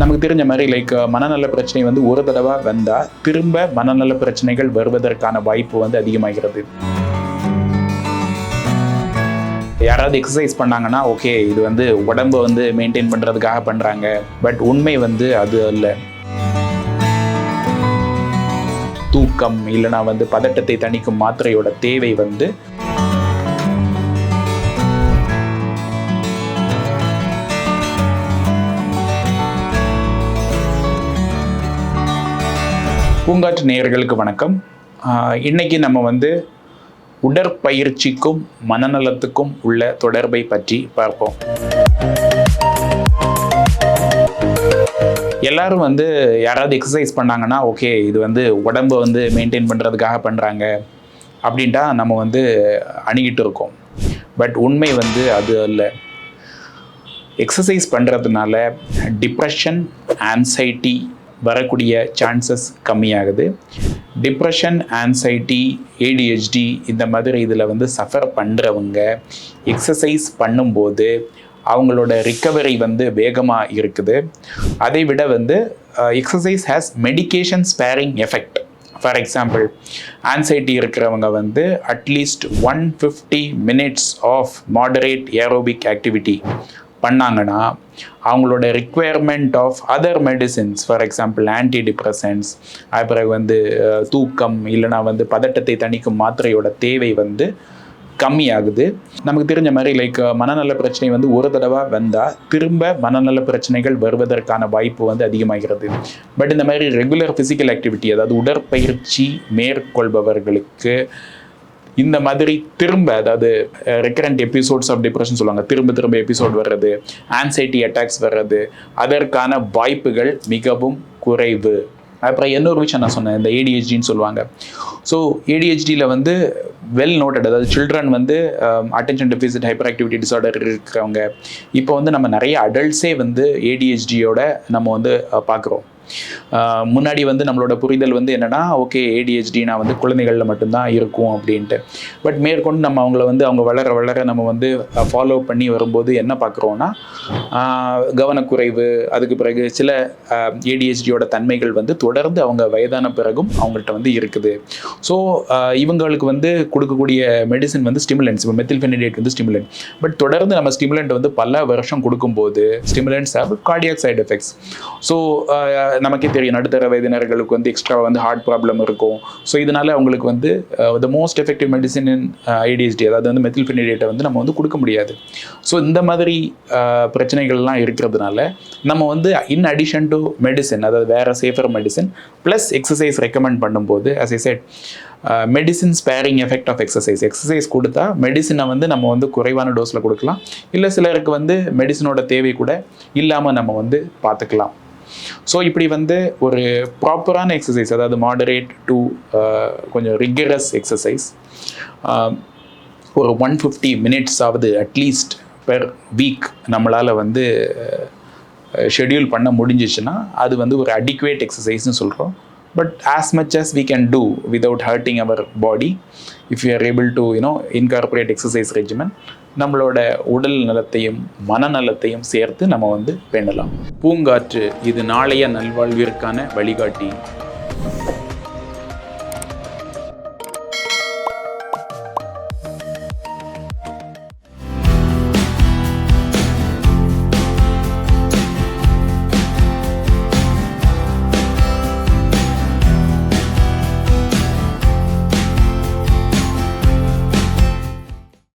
நமக்கு தெரிஞ்ச மாதிரி லைக் மனநல பிரச்சனை வந்து ஒரு தடவை வந்தால் திரும்ப மனநல பிரச்சனைகள் வருவதற்கான வாய்ப்பு வந்து அதிகமாகிறது. யாராவது எக்ஸசைஸ் பண்ணாங்கன்னா ஓகே இது வந்து உடம்பை வந்து மெயின்டைன் பண்ணுறதுக்காக பண்ணுறாங்க பட் உண்மை வந்து அது அல்ல. தூக்கம் இல்லைனா வந்து பதட்டத்தை தணிக்கும் மாத்திரையோட தேவை வந்து பூங்காற்று நேயர்களுக்கு வணக்கம். இன்னைக்கு நம்ம வந்து உடற்பயிற்சிக்கும் மனநலத்துக்கும் உள்ள தொடர்பை பற்றி பார்ப்போம். எல்லாரும் வந்து யாராவது எக்ஸசைஸ் பண்ணாங்கன்னா ஓகே இது வந்து உடம்பை வந்து மெயின்டைன் பண்ணுறதுக்காக பண்ணுறாங்க அப்படின்ட்டா நம்ம வந்து அணுகிட்டு இருக்கோம். பட் உண்மை வந்து அது அல்ல. எக்ஸசைஸ் பண்ணுறதுனால டிப்ரெஷன் ஆன்சைட்டி வரக்கூடிய சான்சஸ் கம்மியாகுது. டிப்ரெஷன் ஆன்சைட்டி ஏடிஹெச்டி இந்த மாதிரி இதில் வந்து சஃபர் பண்ணுறவங்க எக்ஸசைஸ் பண்ணும்போது அவங்களோட ரிக்கவரி வந்து வேகமாக இருக்குது. அதை விட வந்து exercise has medication sparing effect for example anxiety இருக்கிறவங்க வந்து at least one fifty minutes of moderate aerobic activity பண்ணாங்கன்னா அவங்களோட requirement of other medicines for example antidepressants அப்புறம் வந்து தூக்கம் இல்லைனா வந்து பதட்டத்தை தணிக்கும் மாத்திரையோட தேவை வந்து கம்மியாகுது. நமக்கு தெரிஞ்ச மாதிரி லைக் மனநல பிரச்சனை வந்து ஒரு தடவை வந்தால் திரும்ப மனநல பிரச்சனைகள் வருவதற்கான வாய்ப்பு வந்து அதிகமாகிறது. பட் இந்த மாதிரி ரெகுலர் ஃபிசிக்கல் ஆக்டிவிட்டி அதாவது உடற்பயிற்சி மேற்கொள்பவர்களுக்கு இந்த மாதிரி திரும்ப அதாவது ரெக்கரண்ட் எபிசோட்ஸ் ஆஃப் டிப்ரெஷன் சொல்லுவாங்க. திரும்ப திரும்ப எபிசோட் வர்றது ஆன்சைட்டி அட்டாக்ஸ் வர்றது அதற்கான வாய்ப்புகள் மிகவும் குறைவு. அப்புறம் இன்னொரு விஷயம் நான் சொன்னேன் இந்த ஏடிஹெச்டின்னு சொல்லுவாங்க. ஸோ ஏடிஹெச்டியில் வந்து வெல் நோட்டட் அதாவது சில்ட்ரன் வந்து attention deficit hyperactivity disorder இருக்கிறவங்க. இப்போ வந்து நம்ம நிறைய அடல்ட்ஸே வந்து ஏடிஹெச்டியோட நம்ம வந்து பார்க்குறோம். முன்னாடி வந்து நம்மளோட புரிதல் வந்து என்னன்னா ஓகே ஏடிஹெச்டினா வந்து குழந்தைகளில் மட்டும்தான் இருக்கும் அப்படின்ட்டு. பட் மேற்கொண்டு நம்ம அவங்கள வந்து அவங்க வளர வளர நம்ம வந்து ஃபாலோ பண்ணி வரும்போது என்ன பார்க்குறோன்னா கவனக்குறைவு அதுக்கு பிறகு சில ஏடிஹெச்டியோட தன்மைகள் வந்து தொடர்ந்து அவங்க வயதான பிறகும் அவங்கள்ட்ட வந்து இருக்குது. ஸோ இவங்களுக்கு வந்து கொடுக்கக்கூடிய மெடிசன் வந்து ஸ்டிமுலன்ஸ் இப்போ மெத்தில்ஃபெனிடேட் வந்து ஸ்டிமுலன்ட் பட் தொடர்ந்து நம்ம ஸ்டிமுலண்ட் வந்து பல வருஷம் கொடுக்கும்போது stimulants have cardiac side effects so நமக்கே தெரியும் நடுத்தர வயதினர்களுக்கு வந்து எக்ஸ்ட்ரா வந்து ஹார்ட் ப்ராப்ளம் இருக்கும். ஸோ இதனால அவங்களுக்கு வந்து the most effective medicine in ADHD அதாவது வந்து மெத்தில்ஃபெனிடேட்டை வந்து நம்ம வந்து கொடுக்க முடியாது. ஸோ இந்த மாதிரி uh, பிரச்சனைகள்லாம் இருக்கிறதுனால நம்ம வந்து இன் அடிஷன் டு மெடிசன் அதாவது வேறு safer medicine plus exercise recommend பண்ணும்போது as I said medicine sparing effect of exercise exercise கொடுத்தா மெடிசினை வந்து நம்ம வந்து குறைவான டோஸில் கொடுக்கலாம். இல்லை சிலருக்கு வந்து மெடிசினோட தேவை கூட இல்லாமல் நம்ம வந்து பார்த்துக்கலாம். ஸோ இப்படி வந்து ஒரு ப்ராப்பரான எக்ஸசைஸ் அதாவது மாடரேட் டு கொஞ்சம் ரிகரஸ் எக்ஸசைஸ் ஒரு ஒன் ஃபிஃப்டி மினிட்ஸ் ஆகுது அட்லீஸ்ட் பெர் வீக் நம்மளால் வந்து ஷெட்யூல் பண்ண முடிஞ்சிச்சுன்னா அது வந்து ஒரு அடிக்குவேட் எக்ஸசைஸ்னு சொல்கிறோம் but as much as we can do without hurting our body if we are able to you know incorporate exercise regimen நம்மளோட உடல் நலத்தையும் மனநலத்தையும் சேர்த்து நம்ம வந்து பேணலாம் பூங்காற்று இது நாளைய நல்வாழ்விற்கான வழிகாட்டி